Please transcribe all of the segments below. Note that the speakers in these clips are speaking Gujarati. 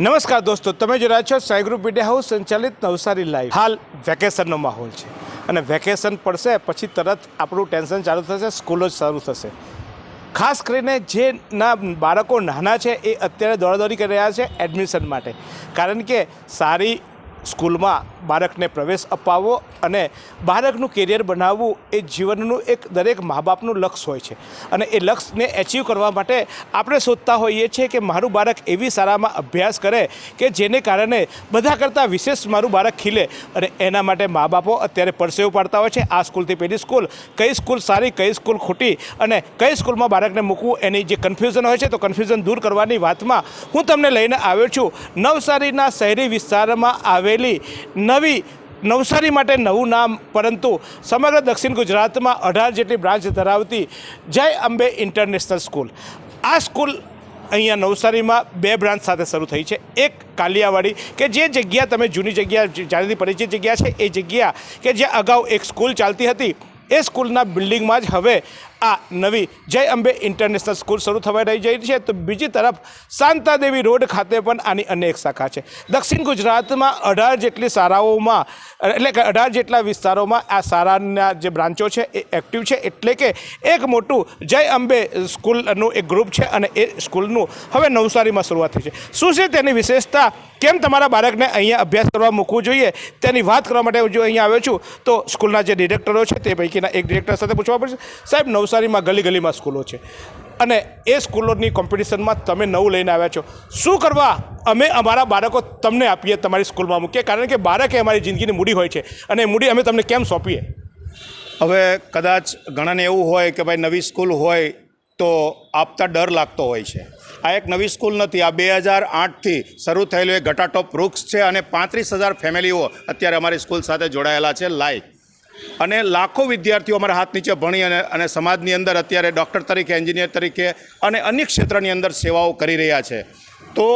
નમસ્કાર દોસ્તો, તમે જો રહ્યા છો સાઈ મીડિયા હાઉસ સંચાલિત નવસારી લાઈવ. હાલ વેકેશનનો માહોલ છે અને વેકેશન પડશે, પછી તરત આપણું ટેન્શન ચાલુ થશે, સ્કૂલો જ શરૂ થશે. ખાસ કરીને જે ના બાળકો નાના છે એ અત્યારે દોડાદોડી કરી રહ્યા છે એડમિશન માટે. કારણ કે સારી સ્કૂલમાં બાળકને પ્રવેશ અપાવવો અને બાળકનું કેરિયર બનાવવું એ જીવનનું એક દરેક મા બાપનું લક્ષ્ય હોય છે. અને એ લક્ષ્યને એચીવ કરવા માટે આપણે શોધતા હોઈએ છીએ કે મારું બાળક એવી શાળામાં અભ્યાસ કરે કે જેને કારણે બધા કરતાં વિશેષ મારું બાળક ખીલે. અને એના માટે મા બાપો અત્યારે પરસેવું પાડતા હોય છે. આ સ્કૂલથી પેલી સ્કૂલ, કઈ સ્કૂલ સારી, કઈ સ્કૂલ ખોટી અને કઈ સ્કૂલમાં બાળકને મૂકવું એની જે કન્ફ્યુઝન હોય છે તો કન્ફ્યુઝન દૂર કરવાની વાતમાં હું તમને લઈને આવ્યો છું. નવસારીના શહેરી વિસ્તારમાં આવેલી નવી નવસારી માટે નવું નામ, પરંતુ સમગ્ર દક્ષિણ ગુજરાતમાં અઢાર જેટલી બ્રાન્ચ ધરાવતી જય અંબે ઇન્ટરનેશનલ સ્કૂલ. આ સ્કૂલ અહીંયા નવસારીમાં બે બ્રાન્ચ સાથે શરૂ થઈ છે. એક કાલિયાવાડી, કે જે જગ્યા તમે જૂની જગ્યા જાણીતી પરિચિત જગ્યા છે, એ જગ્યા કે જે અગાઉ એક સ્કૂલ ચાલતી હતી, એ સ્કૂલના બિલ્ડિંગમાં જ હવે આ નવી જય અંબે ઇન્ટરનેશનલ સ્કૂલ શરૂ થવા રહી જઈ છે. તો બીજી તરફ શાંતાદેવી રોડ ખાતે પણ આની અન્ય એક શાખા છે. દક્ષિણ ગુજરાતમાં અઢાર જેટલી શાળાઓમાં, એટલે કે અઢાર જેટલા વિસ્તારોમાં આ શાળાના જે બ્રાન્ચો છે એ એક્ટિવ છે. એટલે કે એક મોટું જય અંબે સ્કૂલનું એક ગ્રુપ છે અને એ સ્કૂલનું હવે નવસારીમાં શરૂઆત થઈ છે. શું છે તેની વિશેષતા? કેમ તમારા બાળકને અહીંયા અભ્યાસ કરવા મૂકવું જોઈએ? તેની વાત કરવા માટે જો અહીંયા આવ્યો છું, તો સ્કૂલના જે ડિરેક્ટરો છે તે પૈકીના એક ડિરેક્ટર સાથે પૂછવા પડશે. સાહેબ નવસારીમાં ગલી ગલીમાં સ્કૂલો છે. અને એ સ્કૂલોની કોમ્પિટિશનમાં તમે નવું લઈને આવ્યા છો. શું કરવા અમે અમારા બાળકો તમને આપીએ તમારી સ્કૂલમાં મૂકીએ? કારણ કે બાળકે અમારી જિંદગીની મૂડી હોય છે અને મૂડી અમે તમને કેમ સોંપીએ? હવે કદાચ ઘણાને એવું હોય કે ભાઈ નવી સ્કૂલ હોય તો આપતા ડર લાગતો હોય છે. આ એક નવી સ્કૂલ નથી. આ બે હજાર આઠથી શરૂ થયેલું એ ઘટાટોપ વૃક્ષ છે અને પાંત્રીસ હજાર ફેમિલીઓ અત્યારે અમારી સ્કૂલ સાથે જોડાયેલા છે લાઈવ. અને લાખો વિદ્યાર્થીઓ અમારા હાથ નીચે ભણી અને સમાજની અંદર અત્યારે ડૉક્ટર તરીકે, એન્જિનિયર તરીકે અને અન્ય ક્ષેત્રની અંદર સેવાઓ કરી રહ્યા છે. તો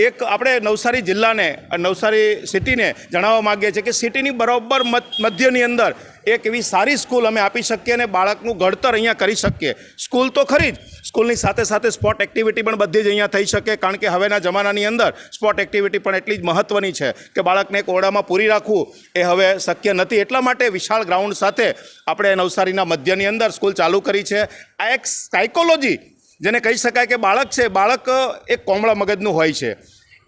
એક આપણે નવસારી જિલ્લાને નવસારી સિટીને જણાવવા માગીએ છીએ કે સિટીની બરાબર મધ્યની અંદર એક એવી સારી સ્કૂલ અમે આપી શકીએ અને બાળકનું ઘડતર અહીંયા કરી શકીએ. સ્કૂલ તો ખરી જ. સ્કૂલની સાથે સાથે સ્પોર્ટ એક્ટિવિટી પણ બધી જ અહીંયા થઈ શકે, કારણ કે હવેના જમાનાની અંદર સ્પોર્ટ એક્ટિવિટી પણ એટલી જ મહત્ત્વની છે કે બાળકને એક ઓરડામાં પૂરી રાખવું એ હવે શક્ય નથી. એટલા માટે વિશાળ ગ્રાઉન્ડ સાથે આપણે નવસારીના મધ્યની અંદર સ્કૂલ ચાલુ કરી છે. આ એક સાયકોલોજી જેને કહી શકાય કે બાળક છે, બાળક એક કોમળા મગજનું હોય છે.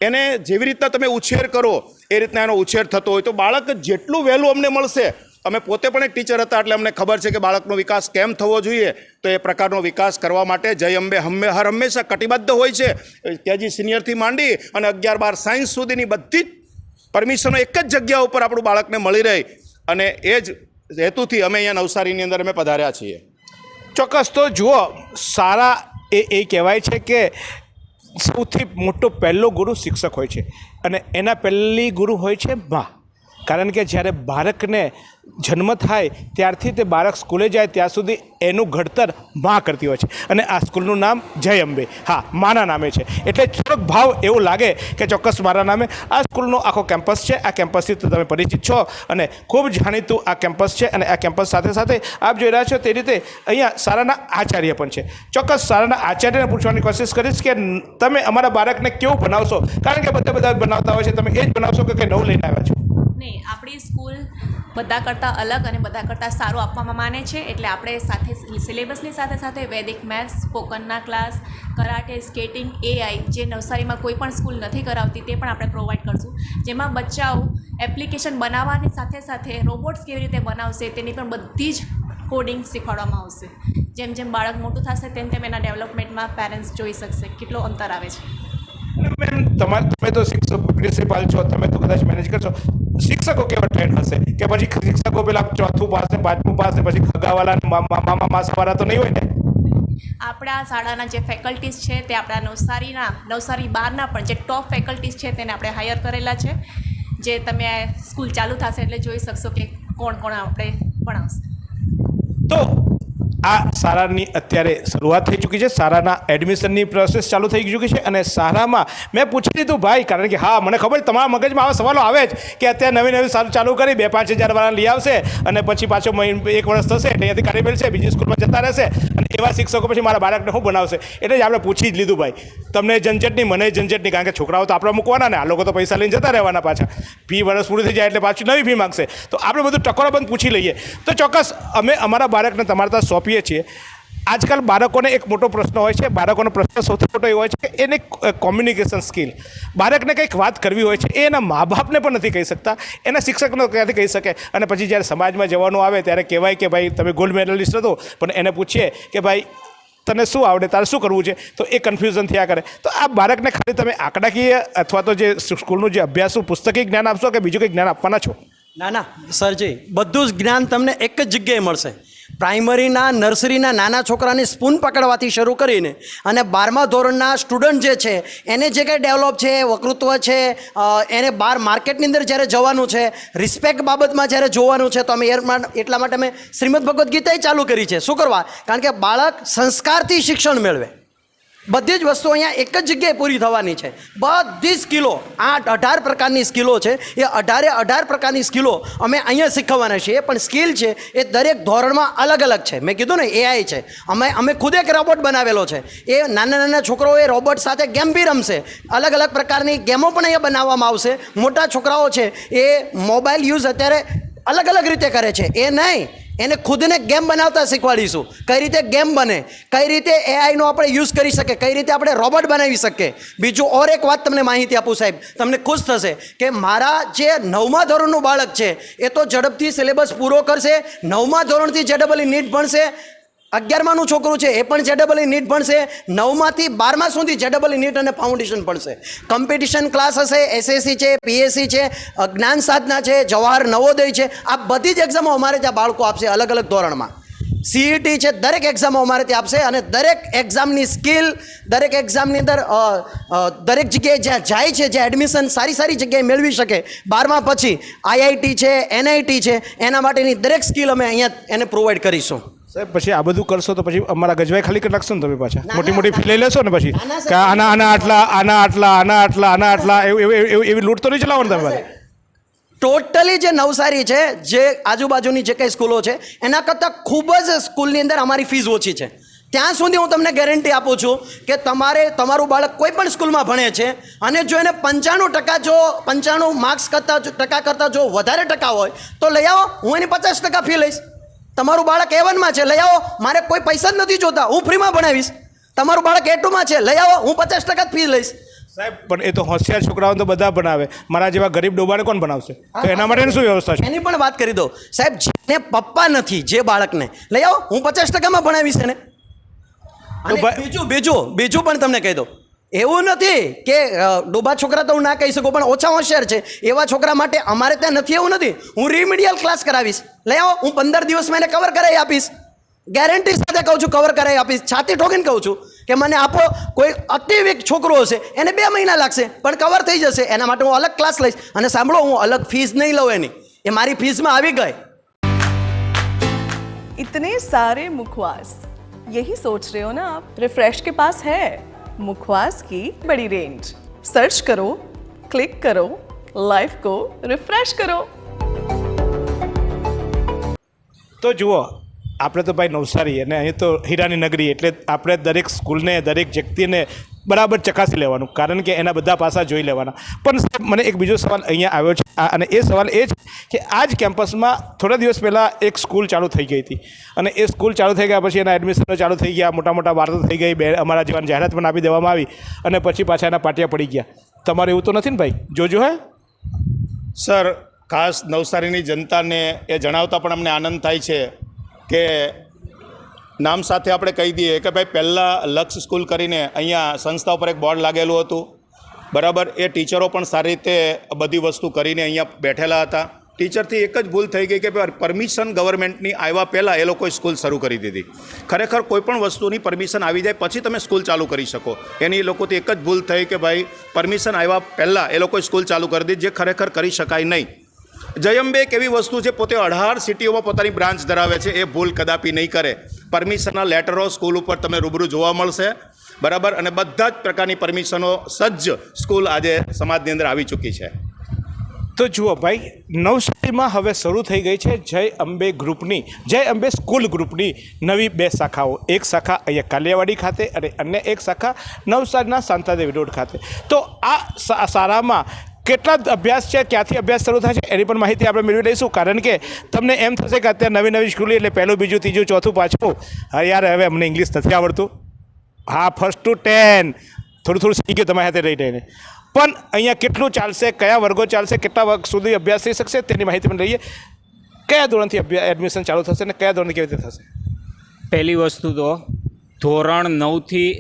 એને જેવી રીતના તમે ઉછેર કરો, એ રીતના એનો ઉછેર થતો હોય. તો બાળક જેટલું વહેલું અમને મળશે, અમે પોતે પણ એક ટીચર હતા એટલે અમને ખબર છે કે બાળકનો વિકાસ કેમ થવો જોઈએ, તો એ પ્રકારનો વિકાસ કરવા માટે જય અંબે હંમે હર હંમેશા કટિબદ્ધ હોય છે. કેજી સિનિયરથી માંડી અને અગિયાર બાર સાયન્સ સુધીની બધી જ પરમિશનો એક જ જગ્યા ઉપર આપણું બાળકને મળી રહે. અને એ જ હેતુથી અમે અહીંયા નવસારીની અંદર અમે પધાર્યા છીએ. ચોક્કસ. તો જુઓ, સારા એ એ કહેવાય છે કે સૌથી મોટો પહેલો ગુરુ શિક્ષક હોય છે. અને એના પહેલી ગુરુ હોય છે મા. કારણ કે જ્યારે બાળકને જન્મ થાય ત્યારથી તે બાળક સ્કૂલે જાય, ત્યાં સુધી એનું ઘડતર મા કરતી હોય છે. અને આ સ્કૂલનું નામ જય અંબે. હા, માના નામે છે. એટલે થોડોક ભાવ એવો લાગે કે ચોક્કસ મારા નામે આ સ્કૂલનો આખો કેમ્પસ છે, આ કેમ્પસથી તમે પરિચિત છો અને ખૂબ જાણીતું આ કેમ્પસ છે અને આ કેમ્પસ સાથે સાથે આપ જોઈ રહ્યા છો તે રીતે અહીંયા સારાના આચાર્ય પણ છે. ચોક્કસ સારાના આચાર્યને પૂછવાની કોશિશ કરીશ કે તમે અમારા બાળકને કેવું બનાવશો? કારણ કે બધા બધા બનાવતા હોય છે, તમે એ જ બનાવશો કે નવું લઈને આવ્યા છો? નહીં, આપણી સ્કૂલ બધા કરતાં અલગ અને બધા કરતાં સારું આપવામાં માને છે, એટલે આપણે સાથે સિલેબસની સાથે સાથે વૈદિક મેથ્સ, સ્પોકનના ક્લાસ, કરાટે, સ્કેટિંગ, એઆઈ જે નવસારીમાં કોઈ પણ સ્કૂલ નથી કરાવતી તે પણ આપણે પ્રોવાઈડ કરશું. જેમાં બચ્ચાઓ એપ્લિકેશન બનાવવાની સાથે સાથે રોબોટ્સ કેવી રીતે બનાવશે તેની પણ બધી જ કોડિંગ શીખવાડવામાં આવશે. જેમ જેમ બાળક મોટું થશે તેમ તેમ એના ડેવલપમેન્ટમાં પેરેન્ટ્સ જોઈ શકશે, કેટલો અંતર આવે છે. મેમ તમારે તમે તો શિક્ષક પ્રિન્સિપાલ છો તમે તો કદાચ મેનેજ કરશો. શિક્ષકો કેવા ટ્રેન્ડ હશે? કે પછી શિક્ષકો પેલા ચોથું પાસ પાંચમું પાસ પછી ખગાવાલા મામા માસાવાળા તો નહીં હોય ને? આપણા શાળાના જે ફેકલ્ટીઝ છે તે આપણા નવસારીના નવસારી બારના પણ જે ટોપ ફેકલ્ટીઝ છે તેને આપણે હાયર કરેલા છે. જે તમે સ્કૂલ ચાલુ થશે એટલે જોઈ શકશો કે કોણ કોણ આપણે ભણાવશે. તો આ શાળાની અત્યારે શરૂઆત થઈ ચૂકી છે. સારાના એડમિશનની પ્રોસેસ ચાલુ થઈ ચૂકી છે અને શાળામાં મેં પૂછી લીધું ભાઈ કારણ કે હા મને ખબર છે, તમારા મગજમાં આવા સવાલો આવે જ કે અત્યારે નવી નવી શાળા ચાલુ કરી બે પાંચ હજાર વાળા લઈ આવશે અને પછી પાછો એક વર્ષ થશે એટલે અહીંયાથી કાઢી મેળશે બીજી સ્કૂલમાં જતા રહેશે અને એવા શિક્ષકો પછી મારા બાળકને શું બનાવશે એટલે જ આપણે પૂછી જ લીધું ભાઈ તમને ઝંઝટની મને ઝંઝટની કારણ કે છોકરાઓ તો આપણે મૂકવાના ને આ લોકો તો પૈસા લઈને જતા રહેવાના પાછા. ફી વર્ષ પૂરી થઈ જાય એટલે પાછું નવી ફી માગશે. તો આપણે બધું ટકોરાબંધ પૂછી લઈએ. તો ચોક્કસ અમે અમારા બાળકને તમારા ત્યાં સોંપીએ છીએ. આજકાલ બાળકોને એક મોટો પ્રશ્ન હોય છે. બાળકોનો પ્રશ્ન સૌથી મોટો એ હોય છે કે એને કોમ્યુનિકેશન સ્કિલ બાળકને કંઈક વાત કરવી હોય છે, એ એના મા બાપને પણ નથી કહી શકતા. એના શિક્ષકને ક્યાંથી કહી શકે? અને પછી જ્યારે સમાજમાં જવાનું આવે ત્યારે કહેવાય કે ભાઈ, તમે ગોલ્ડ મેડલિસ્ટ હતો. પણ એને પૂછીએ કે, ભાઈ, તને શું આવડે? તારે શું કરવું છે? તો એ કન્ફ્યુઝન થયા કરે. તો આ બાળકને ખાલી તમે આંકડાકીય અથવા તો જે સ્કૂલનું જે અભ્યાસનું પુસ્તકી જ્ઞાન આપશો કે બીજું કંઈ જ્ઞાન આપવાના છો? ના ના, સરજી, બધું જ જ્ઞાન તમને એક જ જગ્યાએ મળશે. પ્રાઇમરીના, નર્સરીના નાના છોકરાને સ્પૂન પકડવાથી શરૂ કરીને અને બારમા ધોરણના સ્ટુડન્ટ જે છે, એને જે કંઈ ડેવલપ છે વકૃત્વ છે એને બહાર માર્કેટની અંદર જ્યારે જવાનું છે, રિસ્પેક્ટ બાબતમાં જ્યારે જોવાનું છે, તો અમે એટલા માટે અમે શ્રીમદ ભગવદ્ ગીતા ચાલુ કરી છે. શું કરવા? કારણ કે બાળક સંસ્કારથી શિક્ષણ મેળવે. બધી જ વસ્તુઓ અહીંયા એક જ જગ્યાએ પૂરી થવાની છે. બધી સ્કિલો, આઠ અઢાર પ્રકારની સ્કિલો છે. એ અઢારે અઢાર પ્રકારની સ્કિલો અમે અહીંયા શીખવવાના છીએ, પણ સ્કિલ છે એ દરેક ધોરણમાં અલગ અલગ છે. મેં કીધું ને એઆઈ છે. અમે અમે ખુદ એક રોબોટ બનાવેલો છે. એ નાના નાના છોકરાઓ એ રોબોટ સાથે ગેમ બી રમશે. અલગ અલગ પ્રકારની ગેમો પણ અહીંયા બનાવવામાં આવશે. મોટા છોકરાઓ છે એ મોબાઈલ યુઝ અત્યારે અલગ અલગ રીતે કરે છે. એ નહીં. એને ખુદને ગેમ બનાવતા શીખવાડીશું. કઈ રીતે ગેમ બને? કઈ રીતે એઆઈનો આપણે યુઝ કરી શકીએ? કઈ રીતે આપણે રોબોટ બનાવી શકીએ? બીજું ઓર એક વાત તમને માહિતી આપું સાહેબ. તમને ખુશ થશે કે મારા જે નવમા ધોરણનું બાળક છે, એ તો ઝડપથી સિલેબસ પૂરો કરશે, નવમા ધોરણથી જે નીટ ભણશે અગિયારમાનું છોકરું છે, એ પણ જેડબલી નીટ ભણશે. નવમાંથી બારમા સુધી જેડબલી નીટ અને ફાઉન્ડેશન ભણશે. કોમ્પિટિશન ક્લાસ હશે એસએસસી છે પીએસસી છે જ્ઞાન સાધના છે, જવાહર નવોદય છે. આ બધી જ એક્ઝામો અમારે ત્યાં બાળકો આપશે અલગ અલગ ધોરણમાં. સીઈટી છે, દરેક એક્ઝામો અમારે ત્યાં આપશે અને દરેક એક્ઝામની સ્કિલ દરેક એક્ઝામની અંદર દરેક જગ્યાએ જ્યાં જાય છે, જ્યાં એડમિશન સારી સારી જગ્યાએ મેળવી શકે, બારમા પછી આઈઆઈટી છે એનઆઈટી છે, એના માટેની દરેક સ્કિલ અમે અહીંયા એને પ્રોવાઈડ કરીશું. સાહેબ પછી આ બધું કરશો તો પછી અમારા ગજવાઈ ખાલી કરી નાખશો ને તમે પાછા. મોટી મોટી ફી લઈ લેશો ને પછી? કે આના આના આટલા આના આટલા આના આટલા આના આટલા એવું એવું- લૂંટ તો નહીં ચલાવવાનું તમારે? ટોટલી જે નવસારી છે જે આજુબાજુની જે કંઈ સ્કૂલો છે એના કરતાં ખૂબ જ સ્કૂલની અંદર અમારી ફીસ ઓછી છે. ત્યાં સુધી હું તમને ગેરંટી આપું છું કે તમારે તમારું બાળક કોઈ પણ સ્કૂલમાં ભણે છે અને જો એને પંચાણું ટકા જો પંચાણું માર્ક્સ કરતાં ટકા કરતાં જો વધારે ટકા હોય તો લઈ આવો હું એની પચાસ ટકા ફી લઈશ. તમારું બાળક એવનમાં છે લઈ આવો. મારે કોઈ પૈસા જ નથી જોતા. હું ફ્રીમાં ભણાવીશ. તમારું બાળક એટુમાં છે લઈ આવો. હું પચાસ ટકા ફી લઈશ. સાહેબ પણ એ તો હોશિયાર છોકરાઓ તો બધા ભણાવે. મારા જેવા ગરીબ ડોબાને કોણ બનાવશે તો એના માટેની શું વ્યવસ્થા છે? એની પણ વાત કરી દો. સાહેબ જેને પપ્પા નથી જે બાળકને. લઈ આવો. હું પચાસ ટકામાં ભણાવીશ એને. બીજું બીજું બીજું પણ તમને કહી દઉં. એવું નથી કે અ, ડોબા છોકરા તો હું ના કહી શકું પણ ઓછા હોશિયાર છે એવા છોકરા માટે અમારે ત્યાં નથી એવું નથી હું રિમિડિયલ ક્લાસ કરાવીશ લઈ આવો હું પંદર દિવસમાં એને કવર કરાવી આપીશ ગેરંટી સાથે કહું છું કવર કરાવી આપીશ છાતી ઠોકીને કહું છું કે મને આપો કોઈ અતિ વીક છોકરો હશે એને બે મહિના લાગશે પણ કવર થઈ જશે એના માટે હું અલગ ક્લાસ લઈશ અને સાંભળો હું અલગ ફીસ નહીં લઉં એની એ મારી ફીસમાં આવી ગઈ इतने सारे मुखवास यही सोच रहे हो ना आप रिफ्रेश के पास है मुखवास की बड़ी रेंज सर्च करो क्लिक करो लाइफ को रिफ्रेश करो તો જુઓ આપણે તો ભાઈ નવસારી અને અહીં તો હીરાની નગરી એટલે આપણે દરેક સ્કૂલને દરેક વ્યક્તિને બરાબર ચકાસી લેવાનું, કારણ કે એના બધા પાસા જોઈ લેવાના. પણ મને એક બીજો સવાલ અહીંયા આવ્યો છે. અને એ સવાલ એ છે કે આ જ કેમ્પસમાં થોડા દિવસ પહેલાં એક સ્કૂલ ચાલુ થઈ ગઈ હતી. અને એ સ્કૂલ ચાલુ થઈ ગયા પછી એના એડમિશનો ચાલુ થઈ ગયા મોટા મોટા વાર્તા થઈ ગઈ, બે અમારા જેવાની જાહેરાત પણ આપી દેવામાં આવી અને પછી પાછા એના પાટિયા પડી ગયા. તમારે એવું તો નથી ને ભાઈ? જોજો હે. સર, ખાસ નવસારીની જનતાને એ જણાવતા પણ અમને આનંદ થાય છે કે નામ સાથે આપણે કહી દઈએ કે ભાઈ પહેલાં લક્ષ સ્કૂલ કરીને અહીંયા સંસ્થા ઉપર એક બોર્ડ લાગેલું હતું. બરાબર, એ ટીચરો પણ સારી રીતે બધી વસ્તુ કરીને અહીંયા બેઠેલા હતા. ટીચરથી એક જ ભૂલ થઈ ગઈ કે પરમિશન ગવર્મેન્ટની આવ્યા પહેલાં એ લોકોએ સ્કૂલ શરૂ કરી દીધી. ખરેખર કોઈ પણ વસ્તુની પરમિશન આવી જાય પછી તમે સ્કૂલ ચાલુ કરી શકો. એની એ લોકોથી એક જ ભૂલ થઈ કે ભાઈ પરમિશન આવ્યા પહેલાં એ લોકોએ સ્કૂલ ચાલુ કરી દીધી, જે ખરેખર કરી શકાય નહીં. જયંબે એક એવી વસ્તુ છે, પોતે અઢાર સિટીઓમાં પોતાની બ્રાન્ચ ધરાવે છે, એ ભૂલ કદાપી નહીં કરે. પરમિશનના લેટરો સ્કૂલ ઉપર તમને રૂબરૂ જોવા મળશે. બરાબર? અને બધા જ પ્રકારની પરમિશનો સજ્જ સ્કૂલ આજે સમાજની અંદર આવી ચૂકી છે. તો જુઓ ભાઈ, નવસારીમાં હવે શરૂ થઈ ગઈ છે જય અંબે ગ્રુપની. જય અંબે સ્કૂલ ગ્રુપની નવી બે શાખાઓ. એક શાખા અહીંયા કાલિયાવાડી ખાતે અને અન્ય એક શાખા નવસારીના શાંતાદેવી રોડ ખાતે. તો આ શાળામાં કેટલા અભ્યાસ છે, ક્યાંથી અભ્યાસ શરૂ થાય છે, એની પણ માહિતી આપણે મેળવી લઈશું. કારણ કે તમને એમ થશે કે અત્યારે નવી નવી સ્કૂલ, એટલે પહેલું, બીજું, ત્રીજું, ચોથું પાછું હા યાર, હવે અમને ઇંગ્લિશ નથી આવડતું. હા ફર્સ્ટ ટુ ટેન થોડું થોડું શીખ્યું તમારી સાથે રહી રહીને. પણ અહીંયા કેટલું ચાલશે, કયા વર્ગો ચાલશે, કેટલા વર્ગ સુધી અભ્યાસ થઈ શકશે, તેની માહિતી પણ લઈએ. કયા ધોરણથી અભ્યાસ એડમિશન ચાલુ થશે અને કયા ધોરણથી કેવી રીતે થશે? પહેલી વસ્તુ તો ધોરણ નવથી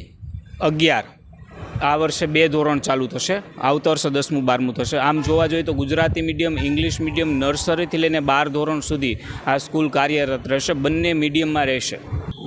અગિયાર. આ વર્ષે બે ધોરણ ચાલુ થશે. આવતા વર્ષે દસમું, બારમું થશે. આમ જોવા જોઈએ તો ગુજરાતી મીડિયમ, ઇંગ્લિશ મીડિયમ, નર્સરીથી લઈને બાર ધોરણ સુધી આ સ્કૂલ કાર્યરત રહેશે. બંને મીડિયમમાં રહેશે.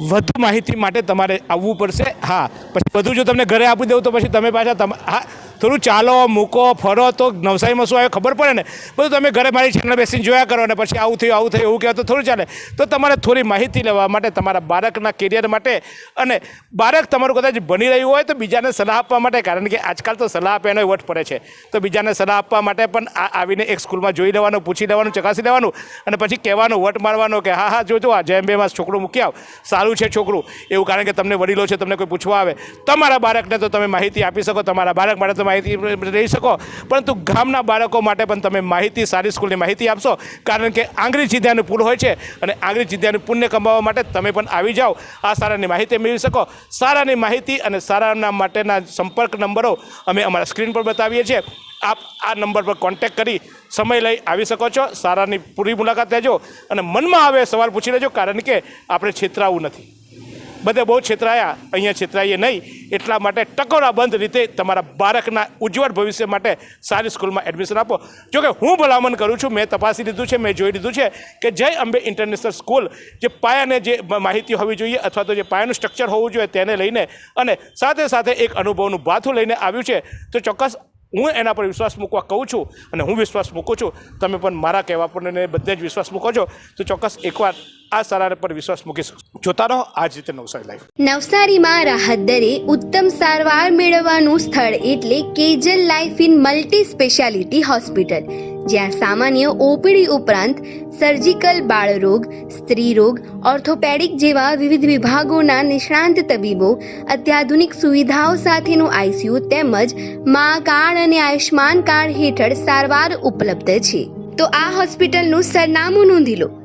વધુ માહિતી માટે તમારે આવવું પડશે. હા, પછી બધું જો તમને ઘરે આપી દઉં તો પછી તમે પાછા હા થોડું ચાલો, મૂકો, ફરો તો નવસારીમાં શું આવે, ખબર પડે ને? બધું તમે ઘરે મારી ચેનલ બેસીને જોયા કરો ને પછી આવું થયું આવું થયું, એવું કહેવાય તો થોડું ચાલે. તો તમારે થોડી માહિતી લેવા માટે, તમારા બાળકના કેરિયર માટે અને બાળક તમારું કદાચ ભણી રહ્યું હોય તો બીજાને સલાહ આપવા માટે, કારણ કે આજકાલ તો સલાહ આપે એનો વટ પડે છે. તો બીજાને સલાહ આપવા માટે પણ આવીને એક સ્કૂલમાં જોઈ લેવાનું, પૂછી લેવાનું, ચકાસી લેવાનું અને પછી કહેવાનું, વટ મારવાનો કે, હા હા જોજો આ જેમ બેમાં છોકરું મૂકી આવ. સારું છે છોકરું. એવું કારણ કે તમને વડીલો છે, તમને કોઈ પૂછવા આવે. તમારા બાળકને તો તમે માહિતી આપી શકો, તમારા બાળક માટે માહિતી રહી શકો. પરંતુ ગામના બાળકો માટે પણ તમે માહિતી, સારી સ્કૂલની માહિતી આપશો. કારણ કે આંગળી ચીધ્યાનું પુલ હોય છે અને આંગળી ચીધ્યાનું પુણ્ય કમાવવા માટે તમે પણ આવી જાઓ. આ સારાની માહિતી મેળવી શકો. સારાની માહિતી અને સારાના માટેના સંપર્ક નંબરો અમે અમારા સ્ક્રીન પર બતાવીએ છીએ. આપ આ નંબર પર કોન્ટેક્ટ કરી સમય લઈ આવી શકો છો. સારાની પૂરી મુલાકાત લેજો અને મનમાં આવે સવાલ પૂછી લેજો, કારણ કે આપણે છેતરાવું નથી. બધે બહુ છેતરાયા. અહીંયા છેતરાઈએ નહીં. એટલા માટે ટકોરાબંધ રીતે તમારા બાળકના ઉજ્જવળ ભવિષ્ય માટે સારી સ્કૂલમાં એડમિશન આપો. જોકે હું ભલામણ કરું છું, મેં તપાસી લીધું છે, મેં જોઈ લીધું છે કે જય અંબે ઇન્ટરનેશનલ સ્કૂલ જે પાયાને જે માહિતી હોવી જોઈએ અથવા તો જે પાયાનું સ્ટ્રક્ચર હોવું જોઈએ તેને લઈને અને સાથે સાથે એક અનુભવનું ભાથું લઈને આવ્યું છે. તો ચોક્કસ હું એના પર વિશ્વાસ મૂકવા કહું છું અને હું વિશ્વાસ મૂકું છું. તમે પણ મારા કહેવા પર બધે જ વિશ્વાસ મૂકો છો. તો ચોક્કસ એકવાર આ સારા પર વિશ્વાસ મૂકી શકશો જોતા રહો આ જ રીતે નવસારી લાઈફ નવસારીમાં રાહત દરે ઉત્તમ સારવાર મેળવવાનું સ્થળ એટલે Kejal life in multi speciality hospital જ્યાં સામાન્ય ઓપીડી ઉપરાંત સર્જિકલ બાળરોગ, સ્ત્રીરોગ ઓર્થોપેડિક જેવા વિવિધ વિભાગોના નિષ્ણાંત તબીબો, અત્યાધુનિક સુવિધાઓ સાથેનું આઈસીયુ તેમજ મા કાર્ડ અને આયુષ્માન કાર્ડ હેઠળ સારવાર ઉપલબ્ધ છે. તો આ હોસ્પિટલનું સરનામું નોંધી લો.